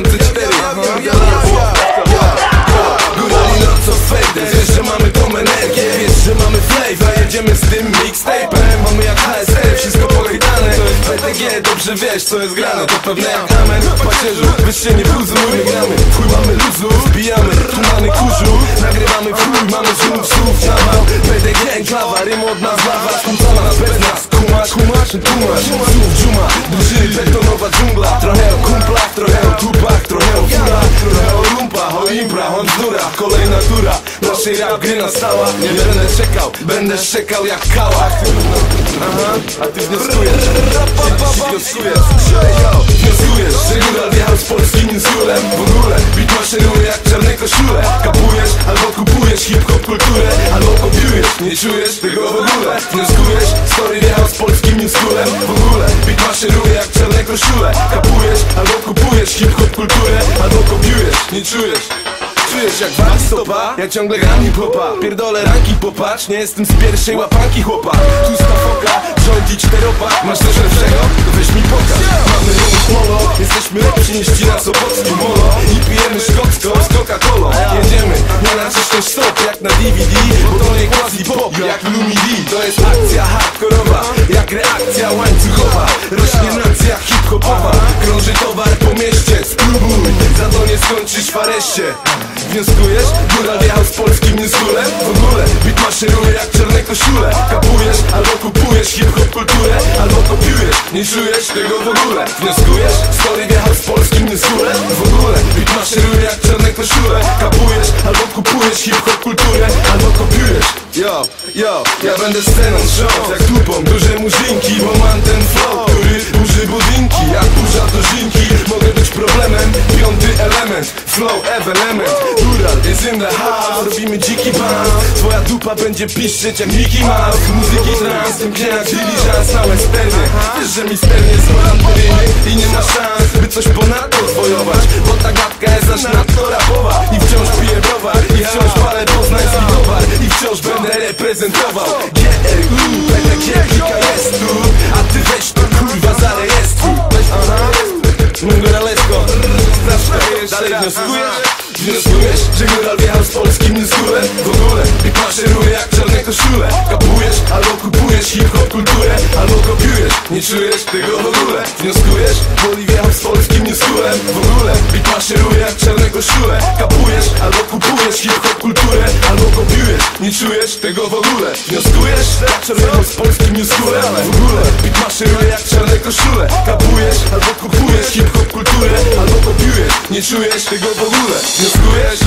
2004 Ja, Górali na co fejdę Wiesz, że mamy tą energię. Wiesz, że mamy flavor. Jedziemy z tym mixtape'em. Mamy jak HST, wszystko pochydane To jest BTG, dobrze wiesz co jest grane. To pewne jak amen w pacierzu Weź się nie bluzuj, my gramy Chuj mamy luzu, wbijamy tumany kurzu. Nagrywamy w chuj, mamy znów słów na BTG enklawa, rym od nas lawa. Skąd nas bez nas kumasz Znów dżuma, drużyny, betonowa dżungla. Trochę o kumplach, trochę o tupach Trochę o furach, trochę o lumpach O imprach, o bzdurach, kolejna tura Naszej rap gry nastała Nie będę czekał, będę szczekał jak kałach. Aha, a ty wnioskujesz. Wnioskujesz, yo, wnioskujesz Że góral wjechał z polskim insulem. W ogóle, bit maszeruje jak czarne koszule nie czujesz tego w ogóle. Wnioskujesz, story wjechał z polskim insulem W ogóle, bit maszeruje jak czarne koszule Kapujesz, albo kupujesz hip-hop kulturę Albo kopiujesz, nie czujesz. Czujesz jak wali stopa? Ja ciągle gram hip-hopa. Pierdolę ranki popatrz, nie jestem z pierwszej łapanki chłopa Tłusta foka, rządzi czteropak. Masz coś lepszego? To weź mi pokaż. Mamy ruch molo, jesteśmy lepsi niż ci na Sopockim naciśniesz stop jak na DVD Bo to nie quasi pop jak Lumi D To jest akcja hardkorowa, jak reakcja łańcuchowa. Rośnie nacja hip-hopowa Krąży towar po mieście, spróbuj Za to nie skończysz w areszcie. Wnioskujesz? Góral wjechał z polskim newskulem W ogóle bit maszeruje jak czarne koszule. Kapujesz albo kupujesz hip-hop kulturę Albo kopiujesz, nie czujesz tego w ogóle. Wnioskujesz? Story wjechał z polskim Yo, yo, ja będę sceną trząs Jak tupą duże murzynki Bo mam ten flow, który burzy budynki. Jak burza dożynki Mogę być problemem. Piąty element, flow evenement Dural is in the house Robimy dziki bounce Twoja dupa będzie piszczeć jak Mickey Mouse. Muzyki trans, tym jak diligence na westerny Wiesz, że misternie są wciąż będę reprezentował. GRU, PTG, Kika jest tu. A ty weź to kurwa zarejestruj Aha, Mungoralesko Dalej wnioskujesz? Wnioskujesz, że góral wjechał z polskim newskulem W ogóle i maszeruje jak czarne koszule. Kapujesz albo kupujesz hip-hop kulturę Albo kopiujesz, nie czujesz tego w ogóle. Wnioskujesz, nie czujesz tego w ogóle. Wnioskujesz, czarnego z polskim newskulem W ogóle i maszeruje jak czarne koszule. Kapujesz albo kupujesz hip-hop kulturę Albo kopiujesz, nie czujesz tego w ogóle. Wnioskujesz?